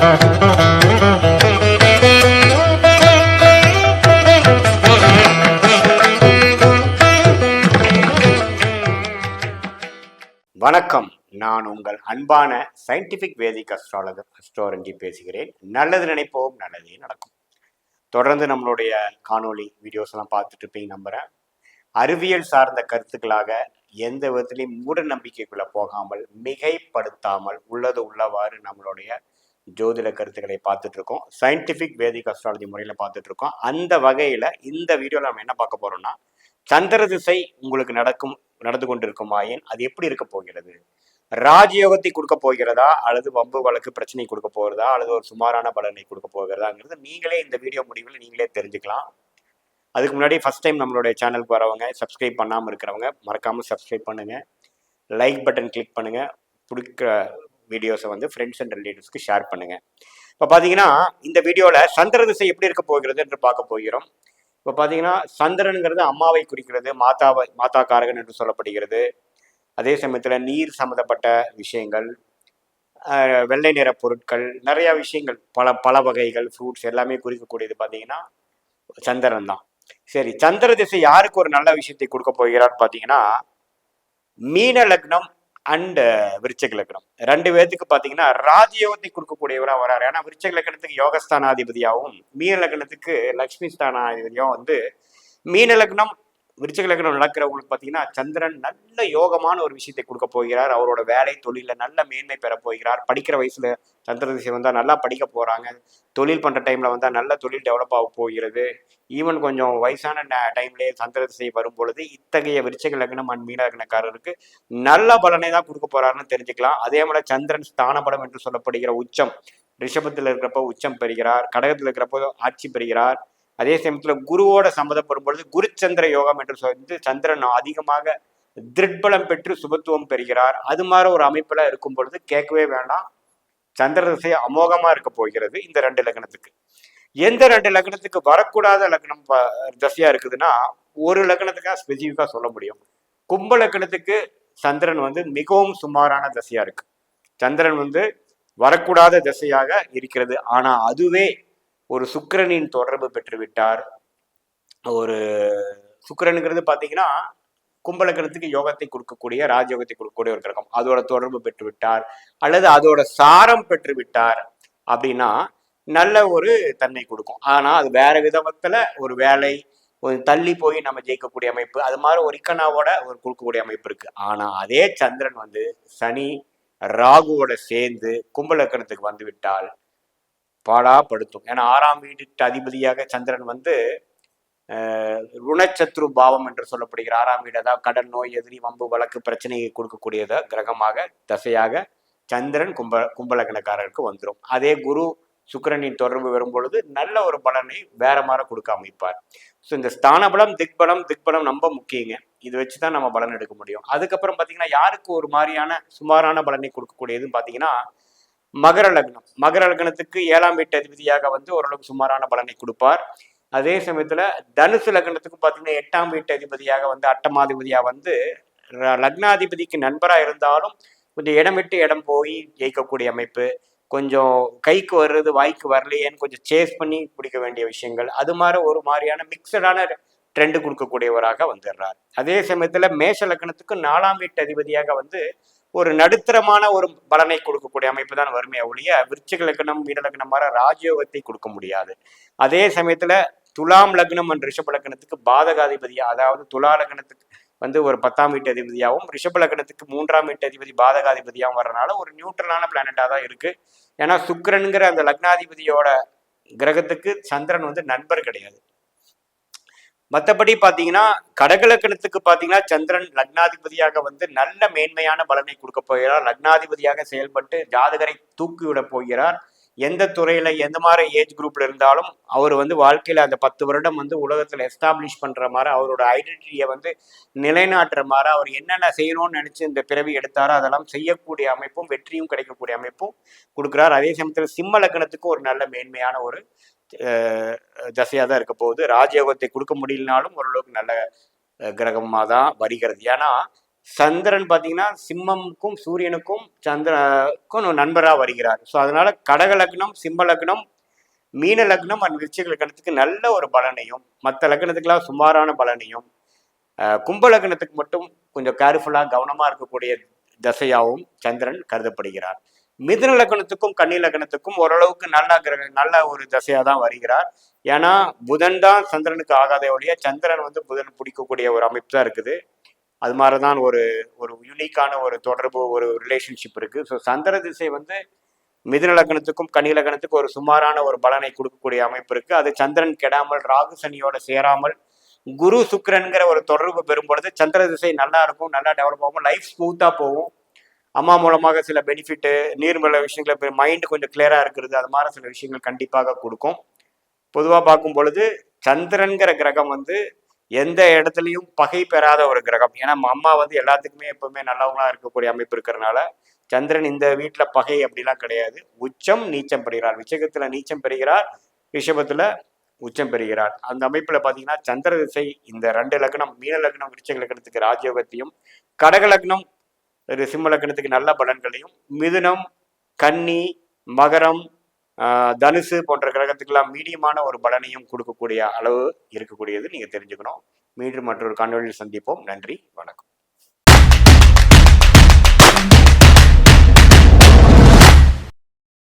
வணக்கம். நான் உங்கள் அன்பான சயின்டிபிக் வேதிக் அஸ்ட்ராலஜர் அஸ்ட்ரோரஞ்சி பேசுகிறேன். நல்லது நினைப்போம் நல்லதே நடக்கும். தொடர்ந்து நம்மளுடைய காணொளி வீடியோஸ் எல்லாம் பார்த்துட்டு இருப்பீங்க நம்புறேன். அறிவியல் சார்ந்த கருத்துக்களாக எந்த விதத்திலையும் மூட நம்பிக்கைக்குள்ள போகாமல் மிகைப்படுத்தாமல் உள்ளது உள்ளவாறு நம்மளுடைய ஜோதிட கருத்துக்களை பார்த்துட்டு இருக்கோம் சயின்டிபிக் வேதிக் அஸ்ட்ராலஜி முறையில் பார்த்துட்டு இருக்கோம் அந்த வகையில் இந்த வீடியோவில் நம்ம என்ன பார்க்க போறோம்னா சந்திர திசை உங்களுக்கு நடக்கும் நடந்து கொண்டிருக்குமாயின் அது எப்படி இருக்க போகிறது? ராஜயோகத்தை கொடுக்க போகிறதா? அல்லது வம்பு வழக்கு பிரச்சனை கொடுக்க போகிறதா? அல்லது ஒரு சுமாரான பலனை கொடுக்க போகிறதாங்கிறது நீங்களே இந்த வீடியோ முடிவில் நீங்களே தெரிஞ்சுக்கலாம். அதுக்கு முன்னாடி ஃபஸ்ட் டைம் நம்மளுடைய சேனலுக்கு வரவங்க சப்ஸ்கிரைப் பண்ணாமல் இருக்கிறவங்க மறக்காமல் சப்ஸ்கிரைப் பண்ணுங்கள் லைக் பட்டன் கிளிக் பண்ணுங்கள் பிடிக்கிற வீடியோஸை வந்து ஃப்ரெண்ட்ஸ் அண்ட் ரிலேட்டிவ்ஸ்க்கு ஷேர் பண்ணுங்கள் இப்போ பார்த்தீங்கன்னா இந்த வீடியோவில் சந்திர திசை எப்படி இருக்க போகிறது என்று பார்க்க போகிறோம். இப்போ பார்த்தீங்கன்னா சந்திரனுங்கிறது அம்மாவை குறிக்கிறது மாதாவை மாதா காரகன் என்று சொல்லப்படுகிறது. அதே சமயத்தில் நீர் சம்மந்தப்பட்ட விஷயங்கள் வெள்ளை நிற பொருட்கள் நிறையா விஷயங்கள் பல பல வகைகள் ஃப்ரூட்ஸ் எல்லாமே குறிக்கக்கூடியது பார்த்தீங்கன்னா சந்திரன் தான். சரி சந்திர திசை யாருக்கு ஒரு நல்ல விஷயத்தை கொடுக்க போகிறான்னு பார்த்தீங்கன்னா மீன லக்னம் அண்ட் uh, விருச்சக லக்னம். ரெண்டு பேர்த்துக்கு பார்த்தீங்கன்னா ராஜயோகத்தை கொடுக்கக்கூடியவராக வராரு. ஏன்னா விருச்சக லக்னத்துக்கு யோகஸ்தானாதிபதியாகவும் மீன லக்னத்துக்கு லக்ஷ்மி ஸ்தானாதிபதியாகவும் வந்து மீன லக்னம் விருச்சக லக்னம் நடக்கிறவங்களுக்கு பார்த்தீங்கன்னா சந்திரன் நல்ல யோகமான ஒரு விஷயத்தை கொடுக்க போகிறார். அவரோட வேலை தொழிலில் நல்ல மேன்மை பெற போகிறார். படிக்கிற வயசுல சந்திர திசை வந்தால் நல்லா படிக்க போகிறாங்க தொழில் பண்ணுற டைமில் வந்தால் நல்ல தொழில் டெவலப் ஆக போகிறது. ஈவன் கொஞ்சம் வயசான டைம்லேயே சந்திர திசை வரும் பொழுது இத்தகைய விருச்சக லக்னம் அண்ட் மீன லக்னக்காரருக்கு நல்ல பலனை தான் கொடுக்க போகிறாருன்னு தெரிஞ்சுக்கலாம். அதே போல சந்திரன் ஸ்தானபலம் என்று சொல்லப்படுகிற உச்சம் ரிஷபத்தில் இருக்கிறப்போ உச்சம் பெறுகிறார். கடகத்தில் இருக்கிறப்போ ஆட்சி பெறுகிறார். அதே சமயத்தில் குருவோட சம்மதப்படும் பொழுது குருச்சந்திர யோகம் என்று சொல்லி சந்திரன் அதிகமாக திருட்பலம் பெற்று சுபத்துவம் பெறுகிறார். அது மாதிரி ஒரு அமைப்பில் இருக்கும் பொழுது கேட்கவே வேண்டாம். சந்திர திசை அமோகமாக இருக்க போகிறது இந்த ரெண்டு லக்னத்துக்கு. எந்த ரெண்டு லக்னத்துக்கு வரக்கூடாத லக்னம் ப- இருக்குதுன்னா ஒரு லக்னத்துக்காக ஸ்பெசிஃபிக்காக சொல்ல முடியும். கும்ப லக்னத்துக்கு சந்திரன் வந்து மிகவும் சுமாரான தசையாக இருக்கு. சந்திரன் வந்து வரக்கூடாத திசையாக இருக்கிறது. ஆனால் அதுவே ஒரு சுக்கிரனின் தொடர்பு பெற்றுவிட்டார். ஒரு சுக்கிரனுங்கிறது பார்த்தீங்கன்னா கும்பலக்கணத்துக்கு யோகத்தை கொடுக்கக்கூடிய ராஜயோகத்தை கொடுக்கக்கூடிய ஒரு கிரகம். அதோட தொடர்பு பெற்று விட்டார் அல்லது அதோட சாரம் பெற்று விட்டார் அப்படின்னா நல்ல ஒரு தன்மை கொடுக்கும். ஆனால் அது வேற விதத்துல ஒரு வேலை ஒரு தள்ளி போய் நம்ம ஜெயிக்கக்கூடிய அமைப்பு அது மாதிரி ஒரு இக்கனாவோட ஒரு கொடுக்கக்கூடிய அமைப்பு இருக்கு. ஆனா அதே சந்திரன் வந்து சனி ராகுவோட சேர்ந்து கும்பலக்கணத்துக்கு வந்து விட்டால் பாடாப்படுத்தும். ஏன்னா ஆறாம் வீட்டு அதிபதியாக சந்திரன் வந்து ருணச்சத்ரு பாவம் என்று சொல்லப்படுகிற ஆறாம் வீடு அதாவது கடன் நோய் எதிரி வம்பு வழக்கு பிரச்சனையை கொடுக்கக்கூடியத கிரகமாக தசையாக சந்திரன் கும்ப கும்பலகணக்காரருக்கு வந்துடும் அதே குரு சுக்கிரனின் தொடர்பு வரும் பொழுது நல்ல ஒரு பலனை வேற மாதிரி கொடுக்க அமைப்பார். ஸோ இந்த ஸ்தான பலம் திக்பலம் திக்பலம் ரொம்ப முக்கியங்க. இது வச்சு தான் நம்ம பலன் எடுக்க முடியும். அதுக்கப்புறம் பார்த்தீங்கன்னா யாருக்கு ஒரு மாதிரியான சுமாரான பலனை கொடுக்கக்கூடியதுன்னு பார்த்தீங்கன்னா மகர லக்னம். மகர லக்னத்துக்கு ஏழாம் வீட்டு அதிபதியாக வந்து ஓரளவுக்கு சுமாரான பலனை கொடுப்பார். அதே சமயத்துல தனுசு லக்னத்துக்கு பார்த்தீங்கன்னா எட்டாம் வீட்டு அதிபதியாக வந்து அட்டமாதிபதியாக வந்து லக்னாதிபதிக்கு நண்பராக இருந்தாலும் கொஞ்சம் இடம் விட்டு இடம் போய் ஜெயிக்கக்கூடிய அமைப்பு கொஞ்சம் கைக்கு வர்றது வாய்க்கு வரலையேன்னு கொஞ்சம் சேஸ் பண்ணி பிடிக்க வேண்டிய விஷயங்கள் அது மாதிரி ஒரு மாதிரியான மிக்சடான ட்ரெண்டு கொடுக்கக்கூடியவராக வந்துடுறார். அதே சமயத்துல மேஷ லக்னத்துக்கு நாலாம் வீட்டு அதிபதியாக வந்து ஒரு நடுத்தரமான ஒரு பலனை கொடுக்கக்கூடிய அமைப்பு தான் வறுமையை ஒழிய விருச்சிக லக்னம் வீர லக்னம் மாதிரி ராஜயோகத்தை கொடுக்க முடியாது. அதே சமயத்துல துலாம் லக்னம் அண்ட் ரிஷப லக்னத்துக்கு பாதகாதிபதியா அதாவது துலா லக்னத்துக்கு வந்து ஒரு பத்தாம் வீட்டு அதிபதியாகவும் ரிஷப லக்னத்துக்கு மூன்றாம் வீட்டு அதிபதி பாதகாதிபதியாகவும் வர்றதுனால ஒரு நியூட்ரலான பிளானட்டாக தான் இருக்கு. ஏன்னா சுக்ரனுங்கிற அந்த லக்னாதிபதியோட கிரகத்துக்கு சந்திரன் வந்து நண்பர் கிடையாது. மற்றபடி பார்த்தீங்கன்னா கடகலக்கணத்துக்கு பார்த்தீங்கன்னா சந்திரன் லக்னாதிபதியாக வந்து நல்ல மேன்மையான பலனை கொடுக்க போகிறார். லக்னாதிபதியாக செயல்பட்டு ஜாதகரை தூக்கிவிட போகிறார். எந்த துறையில எந்த மாதிரி ஏஜ் குரூப்ல இருந்தாலும் அவர் வந்து வாழ்க்கையில அந்த பத்து வருடம் வந்து உலகத்துல எஸ்டாப்ளிஷ் பண்ற மாதிரி அவரோட ஐடென்டிட்டியை வந்து நிலைநாட்டுற மாதிரி அவர் என்னென்ன செய்யணும்னு நினைச்சு இந்த பிறவி எடுத்தாரோ அதெல்லாம் செய்யக்கூடிய அமைப்பும் வெற்றியும் கிடைக்கக்கூடிய அமைப்பும் கொடுக்குறார். அதே சமயத்தில் சிம்ம லக்கணத்துக்கு ஒரு நல்ல மேன்மையான ஒரு தசையாக தான் இருக்க போகுது. ராஜயோகத்தை கொடுக்க முடியலனாலும் ஓரளவுக்கு நல்ல கிரகமாக தான் வருகிறது. ஏன்னா சந்திரன் பார்த்தீங்கன்னா சிம்மமுக்கும் சூரியனுக்கும் சந்திரனுக்கும் நண்பராக வருகிறார். ஸோ அதனால கடக லக்னம் சிம்ம லக்னம் மீன லக்னம் அண்ட் விருச்சிக லக்னத்துக்கு நல்ல ஒரு பலனையும் மற்ற லக்னத்துக்கெல்லாம் சுமாரான பலனையும் கும்ப லக்னத்துக்கு மட்டும் கொஞ்சம் கேர்ஃபுல்லாக கவனமாக இருக்கக்கூடிய தசையாகவும் சந்திரன் கருதப்படுகிறார். மிதுன லக்னத்துக்கும் கன்னி லக்னத்துக்கும் ஓரளவுக்கு நல்ல கிரக நல்ல ஒரு தசையாக தான் வருகிறார். ஏன்னா புதன் தான் சந்திரனுக்கு ஆகாத ஒழிய சந்திரன் வந்து புதன் பிடிக்கக்கூடிய ஒரு அமைப்பு தான் இருக்குது. அது மாதிரி தான் ஒரு ஒரு யூனிக்கான ஒரு தொடர்பு ஒரு ரிலேஷன்ஷிப் இருக்குது ஸோ சந்திர திசை வந்து மிதுன லக்னத்துக்கும் கன்னி லக்னத்துக்கும் ஒரு சுமாரான ஒரு பலனை கொடுக்கக்கூடிய அமைப்பு இருக்குது அது சந்திரன் கெடாமல் ராகு சனியோட சேராமல் குரு சுக்கரன்கிற ஒரு தொடர்பு பெறும் பொழுது சந்திர திசை நல்லா இருக்கும் நல்லா டெவலப் ஆகும் லைஃப் ஸ்மூத்தாக போகும். அம்மா மூலமாக சில பெனிஃபிட்டு நீர்மல விஷயங்களை மைண்டு கொஞ்சம் கிளியராக இருக்கிறது அது மாதிரி சில விஷயங்கள் கண்டிப்பாக கொடுக்கும். பொதுவாக பார்க்கும் பொழுது சந்திரன்கிற கிரகம் வந்து எந்த இடத்துலையும் பகை பெறாத ஒரு கிரகம். ஏன்னா நம்ம அம்மா வந்து எல்லாத்துக்குமே எப்பவுமே நல்லவங்களா இருக்கக்கூடிய அமைப்பு இருக்கிறனால சந்திரன் இந்த வீட்டில் பகை அப்படிலாம் கிடையாது. உச்சம் நீச்சம் பெறுகிறார் விச்சகத்தில் நீச்சம் பெறுகிறார் ரிஷபத்தில் உச்சம் பெறுகிறார் அந்த அமைப்பில் பார்த்தீங்கன்னா சந்திர திசை இந்த ரெண்டு லக்னம் மீன லக்னம் விருச்சக லக்னத்துக்கு ராஜயோகத்தையும் கடக லக்னம் இது சிம்மலக்கணத்துக்கு நல்ல பலன்களையும் மிதுனம் கன்னி மகரம் தனுசு போன்ற கிரகத்துக்கெல்லாம் மீடியமான ஒரு பலனையும் கொடுக்கக்கூடிய அளவு இருக்கக்கூடியது நீங்கள் தெரிஞ்சுக்கணும். மீண்டும் மற்றொரு காணொலியில் சந்திப்போம். நன்றி வணக்கம்.